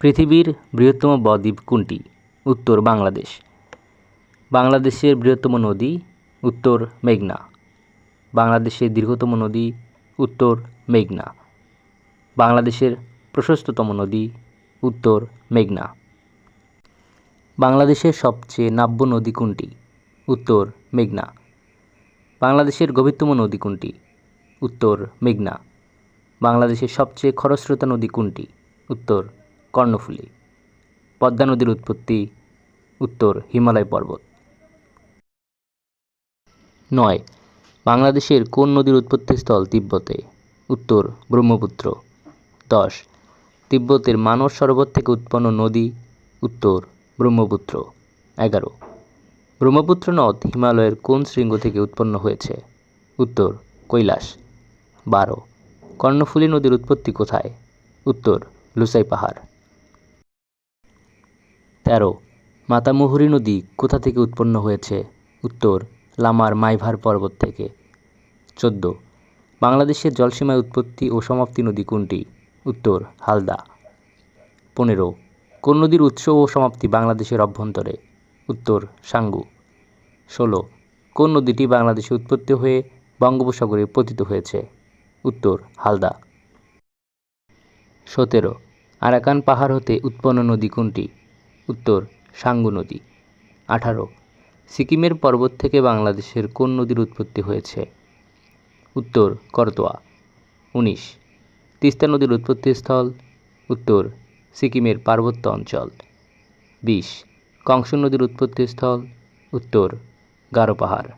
পৃথিবীর বৃহত্তম বদ্বীপ কোনটি? উত্তর বাংলাদেশ। বাংলাদেশের বৃহত্তম নদী, উত্তর মেঘনা। বাংলাদেশের দীর্ঘতম নদী, উত্তর মেঘনা। বাংলাদেশের প্রশস্ততম নদী, উত্তর মেঘনা। বাংলাদেশের সবচেয়ে নাব্য নদী কোনটি? উত্তর মেঘনা। বাংলাদেশের গভীরতম নদী কোনটি? উত্তর মেঘনা। বাংলাদেশের সবচেয়ে খরস্রোতা নদী কোনটি? উত্তর কর্ণফুলী, পদ্মা নদীর উৎপত্তি, উত্তর হিমালয় পর্বত। নয়, বাংলাদেশের কোন নদীর উৎপত্তিস্থল তিব্বতে? উত্তর, ব্রহ্মপুত্র। দশ, তিব্বতের মানস সরোবর থেকে উৎপন্ন নদী, উত্তর, ব্রহ্মপুত্র। এগারো, ব্রহ্মপুত্র নদ হিমালয়ের কোন শৃঙ্গ থেকে উৎপন্ন হয়েছে? উত্তর, কৈলাস। বারো, কর্ণফুলী নদীর উৎপত্তি কোথায়? উত্তর, লুসাই পাহাড়। তেরো, মাতামুহুরী নদী কোথা থেকে উৎপন্ন হয়েছে? উত্তর, লামার মাইভার পর্বত থেকে। চোদ্দ, বাংলাদেশের জলসীমায় উৎপত্তি ও সমাপ্তি নদী কোনটি? উত্তর, হালদা। পনেরো, কোন নদীর উৎস ও সমাপ্তি বাংলাদেশের অভ্যন্তরে? উত্তর, সাঙ্গু। ষোলো, কোন নদীটি বাংলাদেশে উৎপত্তি হয়ে বঙ্গোপসাগরে পতিত হয়েছে? উত্তর, হালদা। সতেরো, আরাকান পাহাড় হতে উৎপন্ন নদী কোনটি? উত্তর, সাঙ্গু নদী। আঠারো, সিকিমের পর্বত থেকে বাংলাদেশের কোন নদীর উৎপত্তি হয়েছে? উত্তর, করতোয়া। উনিশ, তিস্তা নদীর উৎপত্তিস্থল। উত্তর, সিকিমের পার্বত্য অঞ্চল। বিশ, কংস নদীর উৎপত্তিস্থল। উত্তর, গারো পাহাড়।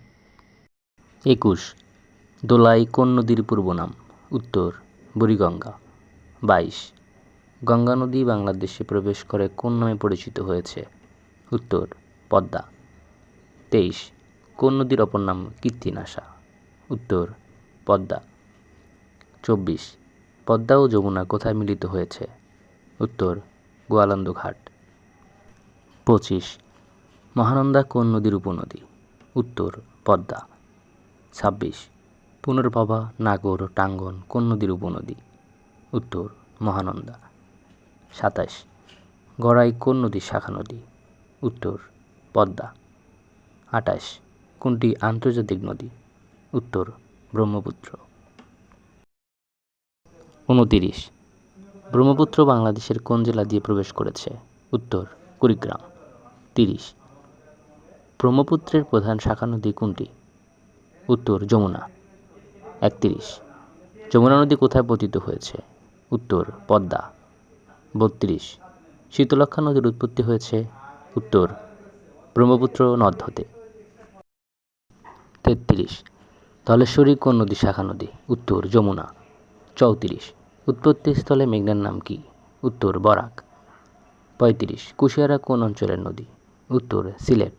একুশ, দোলাই কোন নদীর পূর্ব নাম উত্তর, বুড়িগঙ্গা। বাইশ গঙ্গা নদী বাংলাদেশে প্রবেশ করে কোন নামে পরিচিত হয়েছে? উত্তর, পদ্মা। তেইশ, কোন নদীর অপর নাম কীর্তিনাশা? উত্তর, পদ্মা। চব্বিশ, পদ্মা ও যমুনা কোথায় মিলিত হয়েছে? উত্তর গোয়ালন্দ ঘাট পঁচিশ, মহানন্দা কোন নদীর উপনদী? উত্তর, পদ্মা। ছাব্বিশ, পুনর্ভবা, নাগর, টাঙ্গন কোন নদীর উপনদী? উত্তর, মহানন্দা। সাতাশ। গড়াই কোন নদীর শাখা নদী? উত্তর, পদ্মা। আটাশ কোনটি আন্তর্জাতিক নদী? উত্তর, ব্রহ্মপুত্র। উনতিরিশ। ব্রহ্মপুত্র বাংলাদেশের কোন জেলা দিয়ে প্রবেশ করেছে? উত্তর, কুড়িগ্রাম। তিরিশ। ব্রহ্মপুত্রের প্রধান শাখা নদী কোনটি? উত্তর, যমুনা। একত্রিশ। যমুনা নদী কোথায় পতিত হয়েছে? উত্তর, পদ্মা। বত্রিশ। শীতলক্ষা নদীর উৎপত্তি হয়েছে উত্তর ব্রহ্মপুত্র নদ হতে তেত্রিশ। ধলেশ্বরী কোন নদী শাখা নদী? উত্তর যমুনা। চৌত্রিশ। উৎপত্তিস্থলে মেঘনার নাম কি? উত্তর বরাক। পঁয়ত্রিশ। কুশিয়ারা কোন অঞ্চলের নদী? উত্তর সিলেট।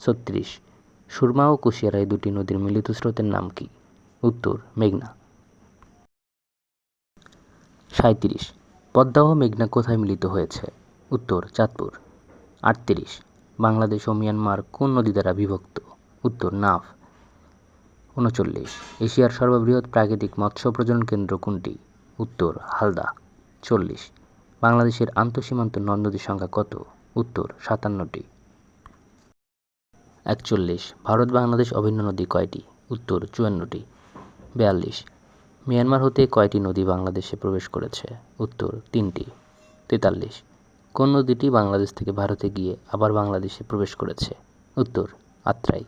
ছত্রিশ। সুরমা ও কুশিয়ারা এই দুটি নদীর মিলিত স্রোতের নাম কি? উত্তর মেঘনা। সাঁত্রিশ পদ্মা ও মেঘনা কোথায় মিলিত হয়েছে? উত্তর, চাঁদপুর। আটত্রিশ, বাংলাদেশ ও মিয়ানমার কোন নদী দ্বারা বিভক্ত? উত্তর, নাফ। উনচল্লিশ, এশিয়ার সর্ববৃহৎ প্রাকৃতিক মৎস্য প্রজনন কেন্দ্র কোনটি? উত্তর, হালদা। চল্লিশ, বাংলাদেশের আন্তঃসীমান্ত নদ নদীর সংখ্যা কত? উত্তর, সাতান্নটি। একচল্লিশ ভারত বাংলাদেশ অভিন্ন নদী কয়টি? উত্তর, চুয়ান্নটি। বিয়াল্লিশ মিয়ানমার হতে কয়টি নদী বাংলাদেশে প্রবেশ করেছে? উত্তর, তিনটি। তেতাল্লিশ। কোন নদীটি বাংলাদেশ থেকে ভারতে গিয়ে আবার বাংলাদেশে প্রবেশ করেছে? উত্তর, আত্রাই।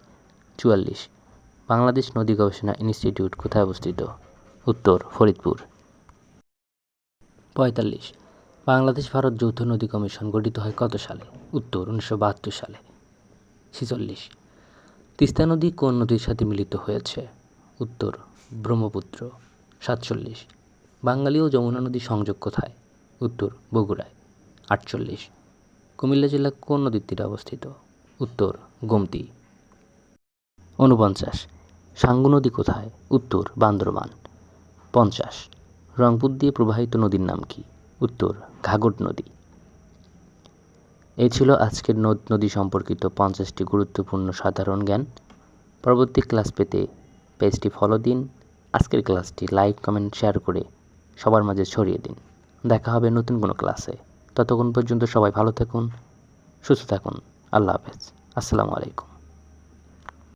চুয়াল্লিশ। বাংলাদেশ নদী গবেষণা ইনস্টিটিউট কোথায় অবস্থিত? উত্তর, ফরিদপুর। পঁয়তাল্লিশ। বাংলাদেশ ভারত যৌথ নদী কমিশন গঠিত হয় কত সালে? উত্তর, উনিশশো বাহাত্তর সালে। ছেচল্লিশ। তিস্তা নদী কোন নদীর সাথে মিলিত হয়েছে? উত্তর, ব্রহ্মপুত্র। সাতচল্লিশ। বাঙালি ও যমুনা নদী সংযোগ কোথায়? উত্তর, বগুড়ায়। আটচল্লিশ। কুমিল্লা জেলা কোন নদীর তীরে অবস্থিত? উত্তর, গোমতী। ঊনপঞ্চাশ সাঙ্গু নদী কোথায়? উত্তর, বান্দরবান। পঞ্চাশ। রংপুর দিয়ে প্রবাহিত নদীর নাম কি? উত্তর, ঘাঘট নদী। এ ছিল আজকের নদ নদী সম্পর্কিত পঞ্চাশটি গুরুত্বপূর্ণ সাধারণ জ্ঞান। পরবর্তী ক্লাস পেতে পেজটি ফলো দিন। আজকের ক্লাসটি লাইক, কমেন্ট, শেয়ার করে সবার মাঝে ছড়িয়ে দিন। দেখা হবে নতুন কোনো ক্লাসে। ততক্ষণ পর্যন্ত সবাই ভালো থাকুন, সুস্থ থাকুন। আল্লাহ হাফেজ। আসসালামু আলাইকুম।